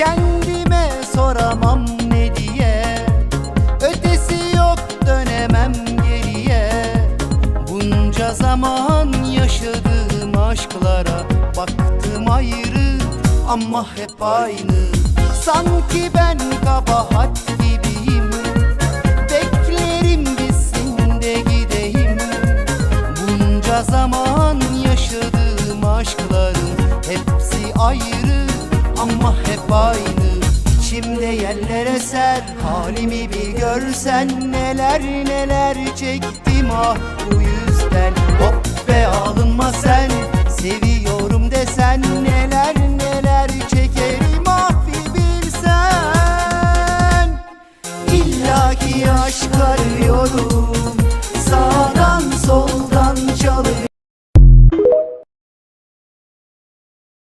Kendime soramam ne diye. Ötesi yok dönemem geriye. Bunca zaman yaşadığım aşklara Baktım ayrı ama hep aynı. Sanki ben kabahat gibiyim. Beklerim bitsin de gideyim. Bunca zaman yaşadığım aşkların Hepsi ayrı ama hep aynı. Şimdi yerlere ser halimi bir görsen Neler neler çektim ah bu yüzden. Hop be alınma sen seviyorum desen Neler